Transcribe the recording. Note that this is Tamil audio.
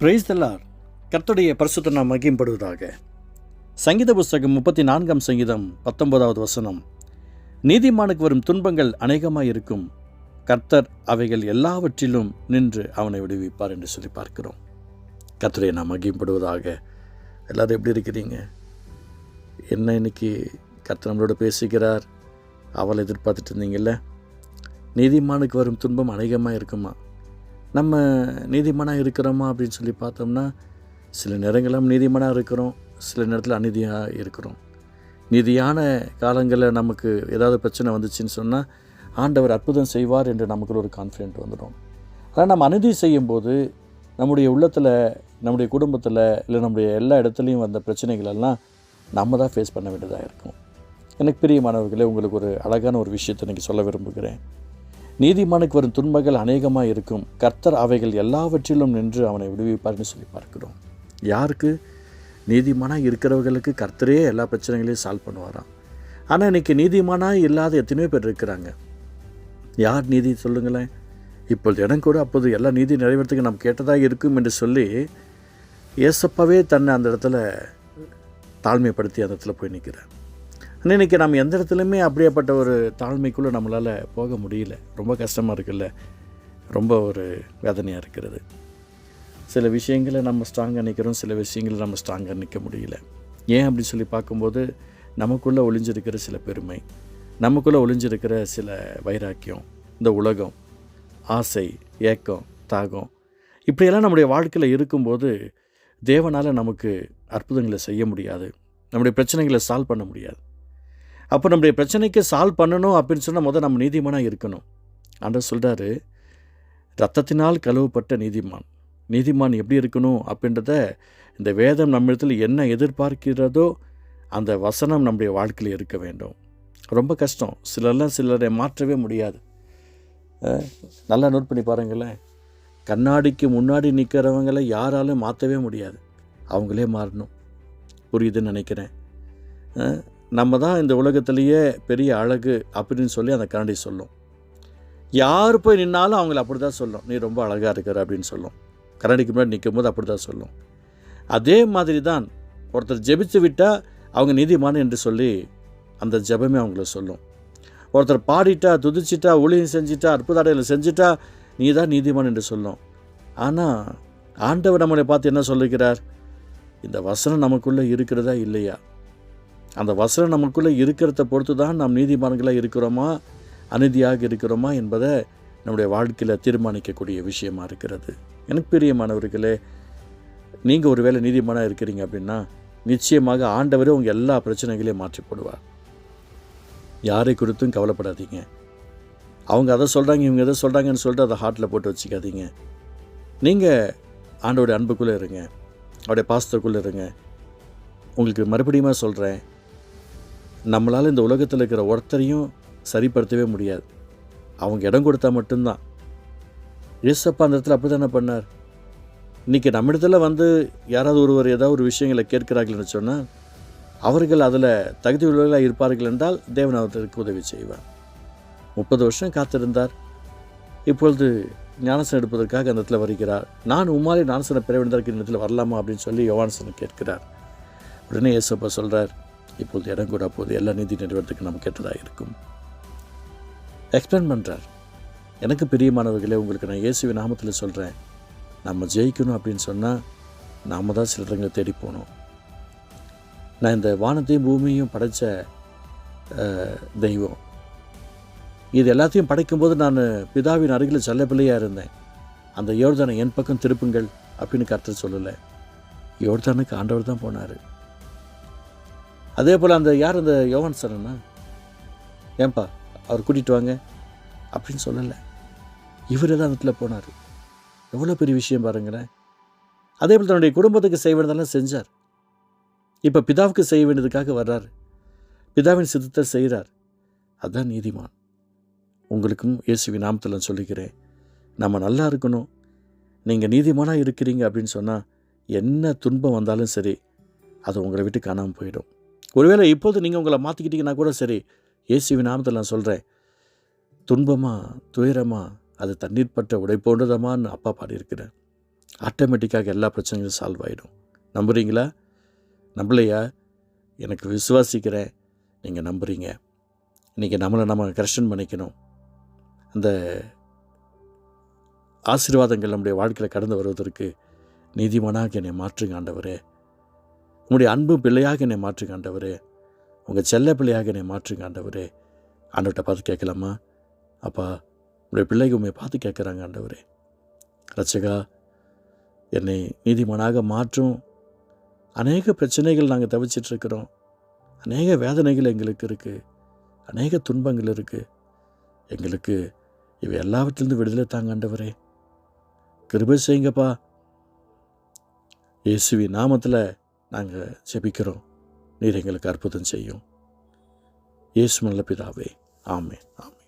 பிரைஸ் தல்லார் கர்த்தருடைய பரிசுத்த நாம் மகிம்படுவதாக சங்கீத புஸ்தகம் முப்பத்தி நான்காம் சங்கீதம் பத்தொன்பதாவது வசனம். நீதிமானுக்கு வரும் துன்பங்கள் அநேகமாக இருக்கும் கர்த்தர் அவைகள் எல்லாவற்றிலும் நின்று அவனை விடுவிப்பார் என்று சொல்லி பார்க்கிறோம். கர்த்தரை நாம் மகிம்படுவதாக எல்லாரும் எப்படி இருக்கிறீங்க? என்ன இன்னைக்கு கர்த்தர் நம்மளோட பேசுகிறார்? அவளை எதிர்பார்த்துட்டு இருந்தீங்கல்ல? நீதிமானுக்கு வரும் துன்பம் அநேகமாக இருக்குமா நம்ம நீதிமானாக இருக்கிறோமா அப்படின்னு சொல்லி பார்த்தோம்னா சில நேரங்களும் நீதிமானாக இருக்கிறோம் சில நேரத்தில் அநீதியாக இருக்கிறோம். நீதியான காலங்களில் நமக்கு ஏதாவது பிரச்சனை வந்துச்சுன்னு சொன்னால் ஆண்டவர் அற்புதம் செய்வார் என்று நமக்குள்ள ஒரு கான்ஃபிடென்ட் வந்துடும். ஆனால் நம்ம அநீதி செய்யும்போது நம்முடைய உள்ளத்தில் நம்முடைய குடும்பத்தில் இல்லை நம்முடைய எல்லா இடத்துலையும் வந்த பிரச்சனைகளெல்லாம் நம்ம தான் ஃபேஸ் பண்ண வேண்டியதாக இருக்கும். எனக்கு பிரியமானவர்களே உங்களுக்கு ஒரு அழகான ஒரு விஷயத்தை இன்றைக்கி சொல்ல விரும்புகிறேன். நீதிமானுக்கு வரும் துன்பங்கள் அநேகமாக இருக்கும் கர்த்தர் அவைகள் எல்லாவற்றிலும் நின்று அவனை விடுவிப்பார்னு சொல்லி பார்க்கிறோம். யாருக்கு? நீதிமானாக இருக்கிறவர்களுக்கு கர்த்தரே எல்லா பிரச்சனைகளையும் சால்வ் பண்ணுவாராம். ஆனால் இன்றைக்கி நீதிமானாக இல்லாத எத்தனையோ பேர் இருக்கிறாங்க. யார் நீதி சொல்லுங்களேன்? இப்பொழுது இடம் கூட அப்போது எல்லா நீதி நிறைவேறத்துக்கு நாம் கேட்டதாக இருக்கும் என்று சொல்லி ஏசப்பாவே தன்னை அந்த இடத்துல தாழ்மைப்படுத்தி அந்த இடத்துல போய் நிற்கிறார். ஆனால் இன்றைக்கி நம்ம எந்த இடத்துலையுமே அப்படியேப்பட்ட ஒரு தாழ்மைக்குள்ளே நம்மளால் போக முடியல. ரொம்ப கஷ்டமாக இருக்குல்ல. ரொம்ப ஒரு வேதனையாக இருக்கிறது. சில விஷயங்களை நம்ம ஸ்ட்ராங்காக நிற்கிறோம் சில விஷயங்களை நம்ம ஸ்ட்ராங்காக நிற்க முடியல. ஏன் அப்படி சொல்லி பார்க்கும்போது நமக்குள்ளே ஒளிஞ்சிருக்கிற சில பெருமை நமக்குள்ளே ஒளிஞ்சிருக்கிற சில வைராக்கியம் இந்த உலகம் ஆசை ஏக்கம் தாகம் இப்படியெல்லாம் நம்முடைய வாழ்க்கையில் இருக்கும்போது தேவனால் நமக்கு அற்புதங்களை செய்ய முடியாது. நம்முடைய பிரச்சனைகளை சால்வ் பண்ண முடியாது. அப்போ நம்முடைய பிரச்சனைக்கு சால்வ் பண்ணணும் அப்படின்னு சொன்னால் முதல் நம்ம நீதிமானாக இருக்கணும். ஆண்டவர் சொல்கிறாரு ரத்தத்தினால் கழுவப்பட்ட நீதிமான். நீதிமான் எப்படி இருக்கணும் அப்படின்றத இந்த வேதம் நம்மிடத்தில் என்ன எதிர்பார்க்கிறதோ அந்த வசனம் நம்முடைய வாழ்க்கையில் இருக்க வேண்டும். ரொம்ப கஷ்டம். சிலர்லாம் சிலரை மாற்றவே முடியாது. நல்லா நோட் பண்ணி பாருங்களேன். கண்ணாடிக்கு முன்னாடி நிற்கிறவங்களை யாராலும் மாற்றவே முடியாது. அவங்களே மாறணும். புரியுதுன்னு நினைக்கிறேன். நம்ம தான் இந்த உலகத்திலேயே பெரிய அழகு அப்படின்னு சொல்லி அந்த கரண்டி சொல்லும். யார் போய் நின்னாலும் அவங்கள அப்படி தான் சொல்லும். நீ ரொம்ப அழகாக இருக்கிற அப்படின்னு சொல்லும். கரண்டிக்கு முன்னாடி நிற்கும் போது அப்படி தான் சொல்லும். அதே மாதிரி தான் ஒருத்தர் ஜெபித்து விட்டால் அவங்க நீதிமான் என்று சொல்லி அந்த ஜெபமே அவங்கள சொல்லும். ஒருத்தர் பாடிட்டா துதிச்சிட்டா ஊழியம் செஞ்சிட்டா அற்புதாடைகளை செஞ்சிட்டா நீ தான் நீதிமான் என்று சொல்லும். ஆனால் ஆண்டவர் நம்மளை பார்த்து என்ன சொல்லுகிறார்? இந்த வசனம் நமக்குள்ளே இருக்கிறதா இல்லையா? அந்த வசனம் நமக்குள்ளே இருக்கிறத பொறுத்து தான் நாம் நீதிமான்களாக இருக்கிறோமா அநீதியாக இருக்கிறோமா என்பதை நம்முடைய வாழ்க்கையில் தீர்மானிக்கக்கூடிய விஷயமா இருக்கிறது. எனக்கு பிரியமானவர்களே நீங்கள் ஒருவேளை நீதிமானாக இருக்கிறீங்க அப்படின்னா நிச்சயமாக ஆண்டவரே உங்கள் எல்லா பிரச்சனைகளையும் மாற்றி போடுவார் யாரை குறித்தும் கவலைப்படாதீங்க. அவங்க அதை சொல்கிறாங்க இவங்க எதை சொல்கிறாங்கன்னு சொல்லிட்டு அதை ஹார்ட்டில் போட்டு வச்சுக்காதீங்க. நீங்கள் ஆண்டோடைய அன்புக்குள்ளே இருங்க. அவருடைய பாசத்துக்குள்ளே இருங்க. உங்களுக்கு மறுபடியுமா சொல்கிறேன் நம்மளால் இந்த உலகத்தில் இருக்கிற ஒருத்தரையும் சரிப்படுத்தவே முடியாது. அவங்க இடம் கொடுத்தா மட்டும்தான். ஏசப்பா அந்த இடத்துல அப்படி தானே பண்ணார் இன்றைக்கி நம்மிடத்துல வந்து யாராவது ஒருவர் ஏதாவது ஒரு விஷயங்களை கேட்கிறார்கள்னு சொன்னால் அவர்கள் அதில் தகுதி உள்ளவர்களாக இருப்பார்கள் என்றால் தேவன் அவர்களுக்கு உதவி செய்வார். முப்பது வருஷம் காத்திருந்தார். இப்பொழுது ஞானசனம் எடுப்பதற்காக அந்த இடத்துல வருகிறார். நான் உமாரி ஞானசனம் பெற வேண்டியதற்கு இந்த இடத்துல வரலாமா அப்படின்னு சொல்லி யோவானசனம் கேட்கிறார். உடனே இயேசப்பா சொல்கிறார் இப்பொழுது இடம் கூட போது எல்லா நீதி நிறுவனத்துக்கு நம்ம கேட்டதாக இருக்கும். எக்ஸ்பிளைன் பண்ணுறார் எனக்கு பிரியமானவர்களே உங்களுக்கு நான் இயேசுவி நாமத்தில் சொல்கிறேன் நம்ம ஜெயிக்கணும் அப்படின்னு சொன்னால் நாம தான் சிலருங்களை தேடி போகணும். நான் இந்த வானத்தையும் பூமியையும் படைத்த தெய்வம். இது எல்லாத்தையும் படைக்கும்போது நான் பிதாவின் அருகில் செல்ல பிள்ளையாக இருந்தேன். அந்த யோர்தானை என் பக்கம் திருப்புங்கள் அப்படின்னு கர்த்தர் சொல்லலை. யோர்தானுக்கு ஆண்டவர் தான் போனார். அதே போல் அந்த யார் அந்த யோகன் சரண்ணா ஏன்பா அவர் கூட்டிகிட்டு வாங்க. அப்படின்னு சொல்லலை. இவர் தான் இடத்துல போனார். எவ்வளோ பெரிய விஷயம் பாருங்களேன். அதே போல் தன்னுடைய குடும்பத்துக்கு செய்ய வேண்டியதெல்லாம் செஞ்சார். இப்போ பிதாவுக்கு செய்ய வேண்டியதுக்காக வர்றார். பிதாவின் சித்தத்தை செய்கிறார் அதுதான் நீதிமான். உங்களுக்கும் இயேசுவி நாமத்தில் சொல்லிக்கிறேன். நம்ம நல்லா இருக்கணும். நீங்கள் நீதிமானாக இருக்கிறீங்க அப்படின்னு சொன்னால் என்ன துன்பம் வந்தாலும் சரி அது உங்களை விட்டு காணாமல் போயிடும். ஒருவேளை இப்போது நீங்கள் உங்களை மாற்றிக்கிட்டீங்கன்னா கூட சரி. இயேசுவின் நாமத்தில் நான் சொல்கிறேன் துன்பமா துயரமா அது தண்ணீர் பட்ட உடை போன்றதமான்னு அப்பா பாடியிருக்கிறேன் ஆட்டோமேட்டிக்காக எல்லா பிரச்சனைகளும் சால்வ் ஆகிடும் நம்புகிறீங்களா நம்பலையா? எனக்கு விசுவாசிக்கிறேன். நீங்கள் நம்புறீங்க. இன்றைக்கி நம்மளை நம்ம கரெக்ஷன் பண்ணிக்கணும். அந்த ஆசீர்வாதங்கள் நம்முடைய வாழ்க்கையில் கடந்து வருவதற்கு நீதிமானாக என்னை மாற்றுங்க ஆண்டவரே. உங்களுடைய அன்பு பிள்ளையாக என்னை மாற்றுங்க ஆண்டவரே உங்கள் செல்ல பிள்ளையாக என்னை மாற்றுங்க ஆண்டவரே ஆண்டவர்கிட்ட பார்த்து கேட்கலாமா? அப்பா உங்களுடைய பிள்ளைக்கு உண்மையை பார்த்து கேட்குறாங்க ஆண்டவரே. ரச்சகா என்னை நீதிமானாக மாற்றும் அநேக பிரச்சனைகள் நாங்கள் தவிச்சிட்ருக்கிறோம் அநேக வேதனைகள் எங்களுக்கு இருக்குது அநேக துன்பங்கள் இருக்குது எங்களுக்கு இவை எல்லாவற்றிலிருந்து விடுதலை தாங்க ஆண்டவரே. கிருபை செய்யுங்கப்பா. இயேசுவி நாமத்தில் நாங்கள் ஜெபிக்கிறோம். நீர் எங்களுக்கு அற்புதம் செய்யும். இயேசு நல்ல பிதாவே. ஆமே ஆமே